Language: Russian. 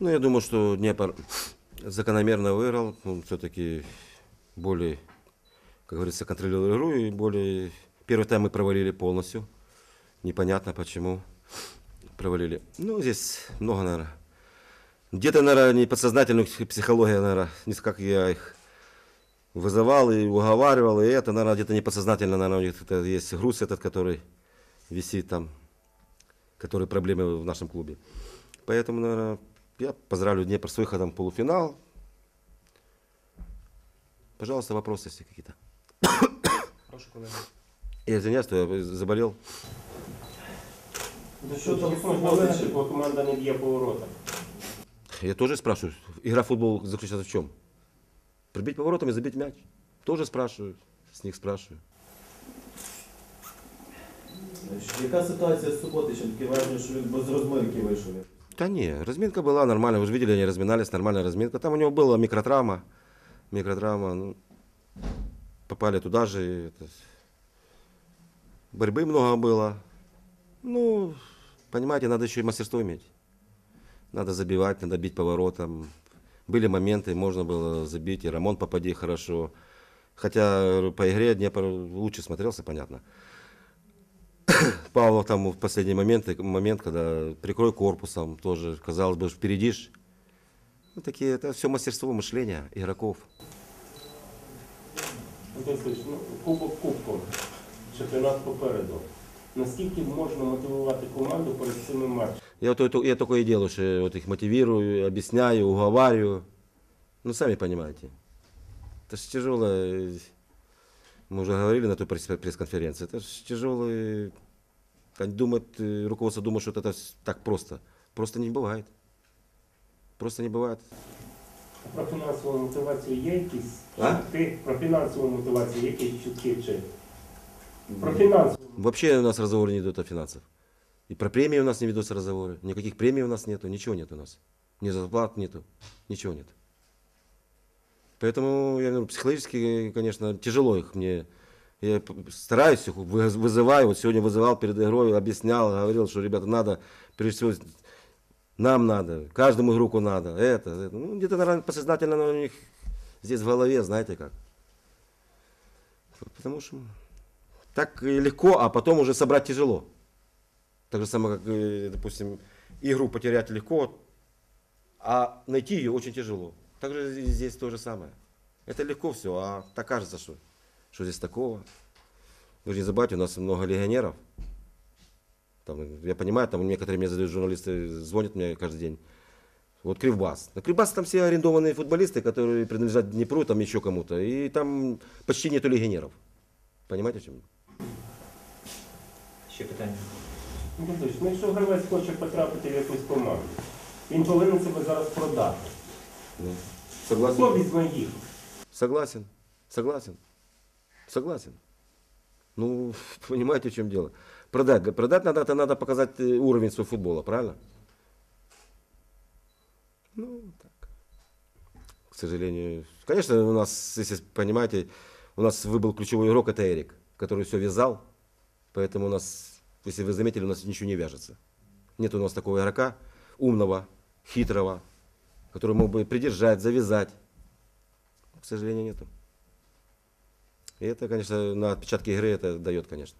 Ну, я думаю, что Днепр закономерно выиграл. Он все-таки более, как говорится, контролировал игру и более... Первый тайм мы провалили полностью. Непонятно почему провалили. Ну, здесь много, наверное. Где-то, наверное, не подсознательная психология, наверное, не как я их вызывал и уговаривал, и это, наверное, где-то не подсознательно, наверное, у них это есть груз этот, который висит там, который проблемы в нашем клубе. Поэтому, наверное, я поздравлю Днепр с выходом в полуфинал. Пожалуйста, вопросы, если какие-то. Прошу колеги. Я извиняюсь, что я заболел. Ну що там можна, бо команда не б'є по воротах. Я тоже спрашиваю. Игра в футбол заключается в чем? Прибить поворотом и забить мяч. Тоже спрашиваю. С них спрашиваю. Значить, Яка ситуація з Суботичем? Таке враження, що він без розминки вийшов. Да не, разминка была нормальная. Вы же видели, они разминались, нормальная разминка. Там у него была микротравма. Микротравма. Ну, попали туда же. это, борьбы много было. Ну, понимаете, надо еще и мастерство иметь. Надо забивать, надо бить поворотом. Были моменты, можно было забить, и Рамон попади хорошо. Хотя по игре Днепр лучше смотрелся, понятно. Павлов там в последний момент, момент, когда прикрой корпусом, тоже, казалось бы, впереди ж. Ну, такие, это все мастерство мышления игроков. Ну, кубок кубком, чемпіонат попереду. Наскільки можна мотивувати команду перед цими матчами? Я, вот я только и делаю, что вот их мотивирую, объясняю, уговариваю. Ну, сами понимаете. Это же тяжело э, Мы уже говорили на той пресс- пресс-конференции. Это же тяжело. Они думают, э, руководство думает, что это с- так просто. Просто не бывает. Просто не бывает. Про фінансову мотивацію є якісь А? чутки? Про фінансову мотивацію є якісь чутки чи? Про фінансову. Вообще у нас разговоры не идут о финансах. И про премии у нас не ведутся разговоры. Никаких премий у нас нету, ничего нет у нас. Ни зарплат нету, ничего нет. Поэтому, я говорю, психологически, конечно, тяжело их мне. Я стараюсь их, вы- вызываю. Вот сегодня вызывал перед игрой, объяснял, говорил, что, ребята, надо, прежде всего, нам надо, каждому игроку надо, это, это. Ну, где-то, наверное, подсознательно у них здесь в голове, знаете как. Потому что так легко, а потом уже собрать тяжело. Так же самое, как, допустим, игру потерять легко, а найти ее очень тяжело. Так же и здесь то же самое. Это легко все, а так кажется, что, что здесь такого. Вы же не забывайте, у нас много легионеров. Там, я понимаю, там некоторые мне задают журналисты, звонят мне каждый день. Вот Кривбас. На Кривбас там все арендованные футболисты, которые принадлежат Днепру, там еще кому-то. И там почти нету легионеров. Понимаете, в чем? Ще питання. Васильович, ну якщо гравець хоче потрапити в якусь команду, він повинен себе зараз продати. Ну, Согласен. візьме їх? Согласен. Согласен. Согласен. Ну, понимаете, в чем дело. Продать. Продать надо, это надо показать э, уровень своего футбола, правильно? Ну, так. К сожалению. Конечно, у нас, если понимаете, у нас выбыл ключевой игрок, это Эрик, который все вязал. Поэтому у нас, если вы заметили, у нас ничего не вяжется. Нет у нас такого игрока, умного, хитрого, который мог бы придержать, завязать. К сожалению, нету. И это, конечно, на отпечатке игры это дает, конечно.